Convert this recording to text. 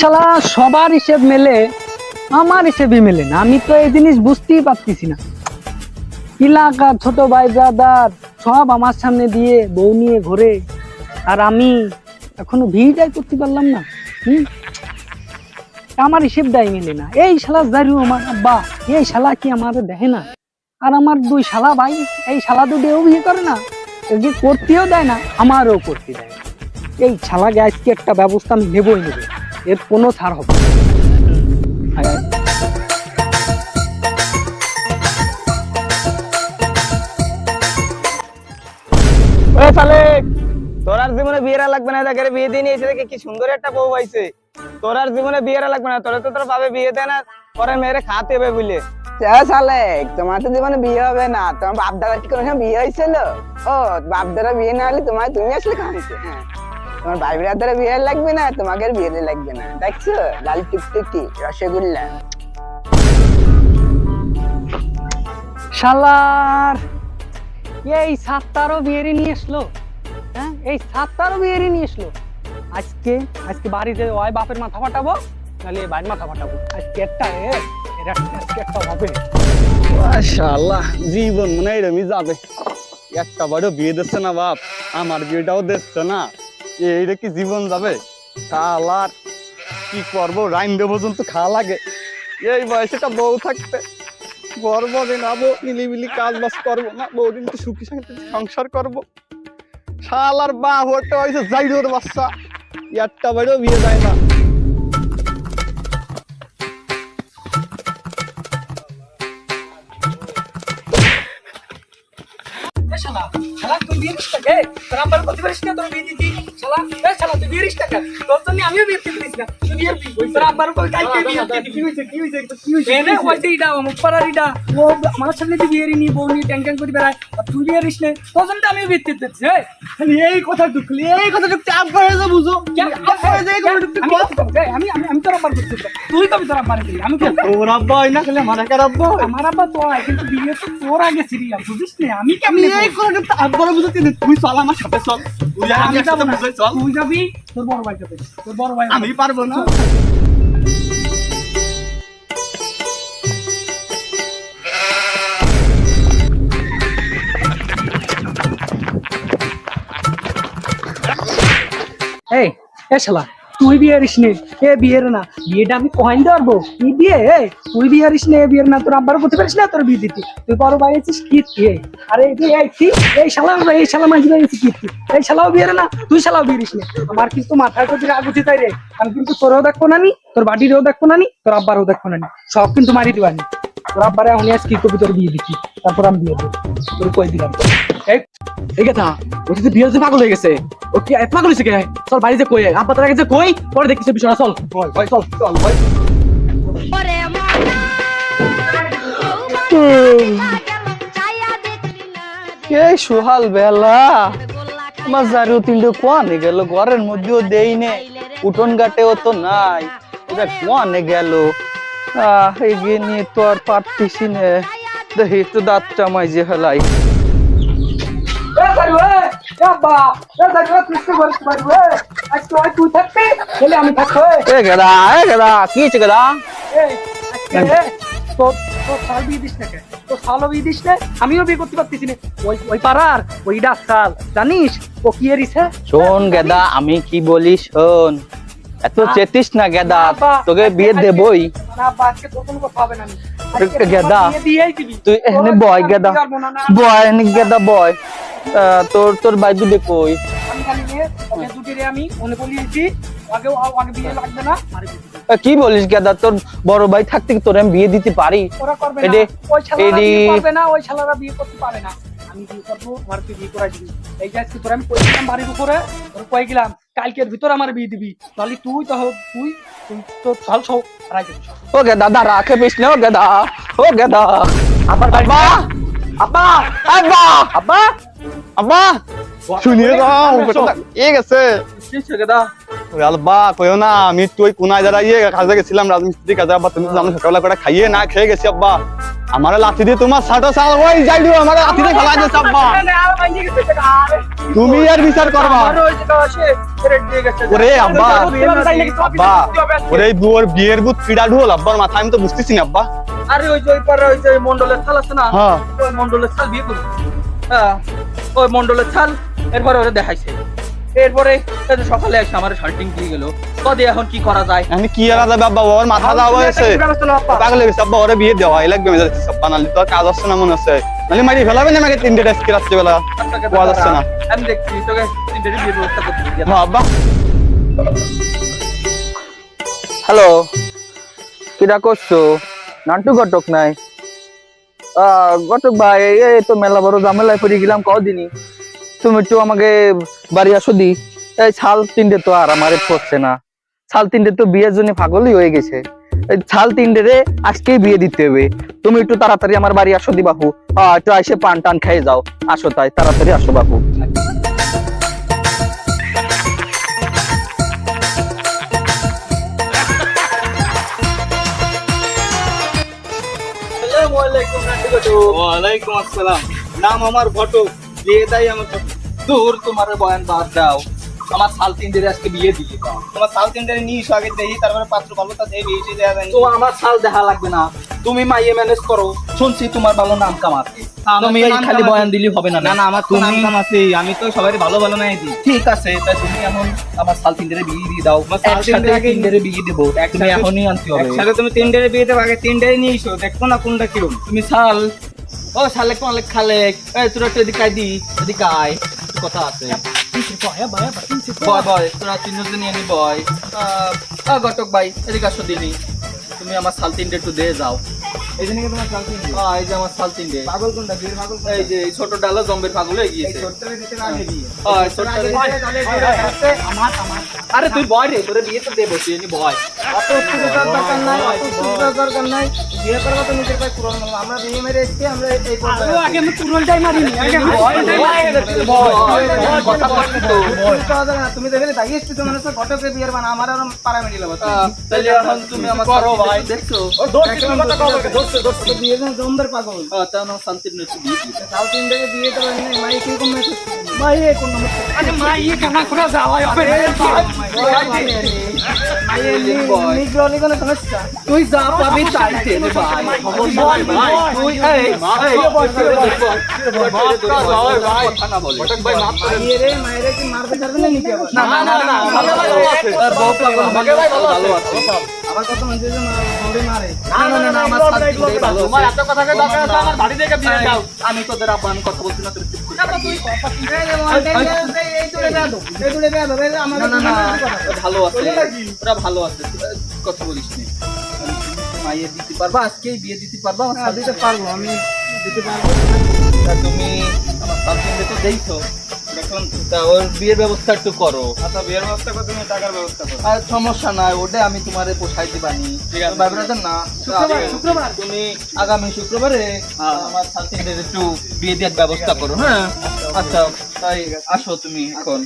শালা, সবার হিসেব মেলে, আমার হিসেবে মেলে না। আমি তো এই জিনিস বুঝতেই পারতেছি না। এলাকা ছোট ভাই ব্রাদার সব আমার সামনে দিয়ে বউ নিয়ে ঘোরে। আর আমি এখনও ভিড়টাই করতে পারলাম না। হুম? আমার হিসেবটাই মেলে না। এই শালা জারু আমার আব্বা, এই শালা কি আমার দেখে না? আর আমার দুই শালা ভাই, এই শালা দুটিও বিয়ে করে না একে করতেও দেয় না, আমারও করতে দেয় না। এই শালাকে আজকে একটা ব্যবস্থা আমি নেবই নেব, এর কোনো ছাড় হবে তোর আর জীবনে বিয়েরা লাগবে না দেখে বিয়ে দিয়ে নিয়েছে দেখে কি সুন্দর একটা বউ পাইছে তোর আর জীবনে বিয়েরা লাগবে না। তোরা তো তোর বাবে বিয়ে দেয় না পরে মেয়েরে খাতে হবে বুঝলে। সালে তোমার তো জীবনে বিয়ে হবে না। তোমার বাপ দাদার কি কোনো সময় বিয়ে হয়েছিল? ও বাপ দাদা বিয়ে না হলে তোমার তুমি আসলে খাওয়াইছে হ্যাঁ। তোমার ভাই দাদার বিয়ে লাগবে না তোমাকে আর বিয়ে লাগবে না। দেখছ? লাল টুকটুকি রসগোল্লা। শালার এই সাতটারও বিয়েরি নিয়ে আসলো হ্যাঁ? এই সাতটারও বিয়েরি নিয়ে আসলো আজকে আজকে বাড়িতে ওই বাপের মাথা ফাটাবো, নাহলে বাড়ির মাথা ফাটাবো। আজকে একটা একটা একটা হবে। মাশাআল্লাহ, জীবন মনে হয় এরমই যাবে। একটা বড় বিয়ে দিচ্ছে না বাপ, আমার বিয়েটাও দিচ্ছে না। এইটা কি জীবন যাবে? শালার, কি করব? রাইন দেবো পর্যন্ত খাওয়া লাগে। এই বয়সেটা বউ থাকতে গর্ব নাবো মিলিমিলি কাজ বাজ করব না বউদিন তো সুখী শান্তি সংসার করব। শালার বা হতে হয়েছে যাই বাচ্চা। একটা বড় বিয়ে যায় না এ শালা শালা তুই বিয়ে দিস টাকা তোর শালা এ শালা তুই বিয়ে টাকা তোর জন্য আমিও বিয়ে দিতে দিস না। তুই বিয়ে। তোর আব্বার উপর কালকে বিয়ে কি হইছে কি হইছে কি হইছে এনে হইছে ইডা ও মুপারার ইডা ও আমার সামনে তুই বিয়ে নি বউ নি ট্যাং ট্যাং করে বেড়ায়। আর তুই বিয়ে দিস তোর জন্য তো আমিও বিয়ে দিতে দিচ্ছি এই। খালি কথা কথা বুঝো। আমি আমি আমি তোর আব্বার করতে তুই তো আমি তোর আব্বার দিলি আমি তো তোর আব্বা না খেলে মারা কার আব্বা? আমার আব্বা তো কিন্তু বিয়ে তো তোর আগে সিরিয়াল বুঝিস না আমি কেমনে এই করে আব্বার বুঝতে তুই চল আমার সাথে চল। আমি না। বুঝে চল। তুই যাবি? তোর বড় ভাই যাবে। তোর বড় ভাই আমি পারব না। এই এ শালা। তুই বিয়ে হারিস নে, এ বিয়ের না। বিয়েটা আমি কয়েন পারব কি বিয়ে? এ তুই বিয়ে হারিস নে, এ বিয়ের না, তোর আব্বার করতে পারিস না তোর বিয়ে দিতি। তুই বড় ভাই আছিস কীর্তি, এই। আরে, এই এই, কি? এই শালা এই শালা মাঝি ভাই আছিস কীর্তি। এই শালাও বিয়ের না, তুই শালাও বিয়ে হারিস নে। আমার কিন্তু মাথায় তো রাগ উঠে তাই রে। আমি কিন্তু তোরও দেখব না নি, তোর বাড়িরও দেখব না নি, তোর আব্বারও দেখব না নি। সব কিন্তু মারি দিবানি তোর আব্বারে এখন আজ কি করবি তোর বিয়ে দিচ্ছি তারপর আমি বিয়ে দেবো তোর কই দিলাম? এই কথা ও তো বিয়ে হচ্ছে পাগল হয়ে গেছে। ও কি এত পাগল হয়েছে কে? চল বাড়িতে কই? আব্বা তার আগে যে কই পরে দেখতেছে বিষয়টা চল চল চল মনা এই সুহাল বেলা? আমার জারিও তিনটে কোয়ানে গেল ঘরের মধ্যেও দেই নে। উঠোন ঘাটেও তো নাই। এটা কোয়ানে গেল? এগিয়ে নিয়ে তো আর পারতেছি নে। দেখি একটু দাঁত চামাই যে না? আমিও বিয়ে করতে পারতেছি না। ওই ওই পাড়ার ওই ডাক্তার জানিস? ও কি এরিছে? শোন গেদা আমি কি বলি শোন। এত চেতিস না গেদা। তোকে বিয়ে দেবই। গেদা। তুই এখানে বয় গেদা। বয় এনে গেদা বয়। তোর তোর বাইবি কই? দুটি কি বলিস গেদা? তোর বড় ভাই থাকতে তোর আমি বিয়ে দিতে পারি? আমি বিয়ে করব আমার বিয়ে করাই দিবি? এই যে আজকে তোর আমি বাড়ির উপরে? কই গেলাম? কালকের ভিতর আমার বিয়ে দিবি তাহলে তুই তো হোক তুই তুই তো চল সব। ও গেদা দা রাখে পিছনে ও গেদা ও গেদা দা আপা আব্বা আব্বা আব্বা আব্বা আব্বা শুনিয়ে দাও এসো। এ গেছে কি গেদা আলবা কইও না আমি তো ওই কোনায় দাঁড়াইয়ে কাজে গেছিলাম রাজমিস্ত্রি কাজে আব্বা তুমি তো জানো সকালবেলা করে খাইয়ে না খেয়ে গেছি আব্বা। আমার লাঠি দিয়ে তোমার সাটো সাল ওই যাই দিও আমার লাঠি দিয়ে ফেলা দিয়েছে আব্বা। তুমি আর বিচার করবা। ওরে আব্বা আব্বা ওরে এই বুয়ার বুত পিড়া ঢোল আব্বার মাথা আমি তো বুঝতেছি না আব্বা। আরে ওই যে ওই পারে ওই যে মন্ডলের ছাল আছে না হ্যাঁ। ওই মন্ডলের বিয়ে হ্যাঁ ওই মন্ডলের ছাল এরপরে ওরা দেখাইছে। এরপরে সকালে এসে আমার শার্টিং দিয়ে গেল। কদি এখন কি করা যায়? আমি কি আর যাবে আব্বা ওর মাথা দেওয়া হয়েছে। পাগল হয়ে গেছে আব্বা? ওরে বিয়ে দেওয়া এই লাগবে মেজাজ আব্বা নালি তোর কাজ হচ্ছে না মনে নালি মারি ফেলাবে না আমাকে তিনটে ডেস্কি রাত্রিবেলা? পাওয়া যাচ্ছে না? আমি দেখছি তোকে তিনটে বিয়ের ব্যবস্থা করতে। হ্যাঁ হ্যালো। কিরা করছ? নান্টু ঘটক নাই। আহ, ঘটক ভাই এই এই তো মেলা বড় ঝামেলায় পড়ে গেলাম কদিনই। তুমি একটু আমাকে বাড়ি আসো দি। এই ছাল তিনটে তো আর আমার পড়ছে না। ছাল তিনটে তো বিয়ের জন্য পাগলই হয়ে গেছে। এই ছাল তিনটে রে আজকেই বিয়ে দিতে হবে। তুমি একটু তাড়াতাড়ি আমার বাড়ি আসো দি বাপু। আহ, একটু এসে পান টান খেয়ে যাও। আসো তাই তাড়াতাড়ি আসো ওয়ালাইকুম আসসালাম। নাম আমার ঘটক। বিয়ে দেয় আমার। দূর তোমার বয়ান বাদ দাও। আমার সাল তিন দিনে আজকে বিয়ে দিয়ে দাও। তোমার সাউথ ইন্ডিয়ান নিস আগে দেখি তারপরে পাত্র ভালো তা দেবি এসে দেওয়া যায় তো আমার সাল দেখা লাগবে না। তুমি মাইয়ে ম্যানেজ করো শুনছি তোমার ভালো নাম কামাতে তুমি খালি বয়ান দিলি হবে না না? না আমার তো নাম কাম আছে আমি তো সবাই ভালো ভালো নাই দিই। ঠিক আছে তাই তুমি এখন আমার সাল তিন দিনে বিয়ে দিয়ে দাও। সাল একসাথে দিনে আগে- তিন দিনে বিয়ে দেবো। তুমি এখনই আনতে হবে। একসাথে তুমি তিন ডেরে বিয়ে দেবো আগে তিন ডেরে নিয়ে এসো দেখো না কোনটা কিরম। তুমি সাল ও সালেক মালেক খালেক এই তোরা একটু এদিকে দি এদিকে আয়। একটু কথা আছে। বয় বয়, তোরা তিনজন নিয়ে বয়। ঘটক ভাই, এদিকে আসো তুমি আমার সাল তিনটে একটু দিয়ে যাও। এই জন্য তোমার সাউথ ইন্ডিয়ান আহ, এই যে আমার সাল তিনটে পাগল কোনটা বিয়ের পাগল এই যে এই ছোট ডালা জম্বের পাগল হয়ে গিয়েছে ছোট্টরে দিতে না আগে দিয়ে আহ, ছোট্টরে- আরে তুই বয় রে তোরে বিয়ে তো দেবো তুই এনে বয় অত উত্তেজনার দরকার নাই অত উত্তেজনার দরকার নাই বিয়ে করব তো নিজের পায়ে পুরো মানলাম। আমরা বিয়ে মেরে এসেছি আমরা এই- এই পর্যায়ে আছি। কথা বলছি তো তুমি দেখলে এসছি তো মনে বিয়ের বানা আমার আর তাহলে এখন তুমি দেখছ দিয়ে দিই সাউথ ইন্ডিয়াকে বিয়ে তো এমনি মাই কীরকম মেসেজ মাই এ কোন আরে মাই এ কেন করে যাওয়া হবে মাই এ নিগ্রো নিগ্রো সমস্যা তুই যা পাবি তাই টেনে ভাই সমস্যা ভাই তুই এই এই কথা না বলে মাইয়ে রে মাইরে কি মারবে ছাড়বে না নিতে না না না ভালো আছে আমি তোদের কথা বলছি না না ভালো আছে ওরা ভালো আছে কথা বলিস নি দিতে পারবা আজকেই বিয়ে দিতে পারবা পারব আমি দিতে পারব তুমি আমার তো এখন তা ওর বিয়ের ব্যবস্থা একটু করো। আচ্ছা বিয়ের ব্যবস্থা করে তুমি টাকার ব্যবস্থা করো। আর সমস্যা নাই ওটা আমি তোমারে পোষাই পারি ঠিক আছে। ভাই না শুক্রবার, শুক্রবার। তুমি আগামী শুক্রবারে হ্যাঁ। আমার সাথে একটু বিয়ে দেওয়ার ব্যবস্থা করো হ্যাঁ? আচ্ছা তাই আসো তুমি এখন।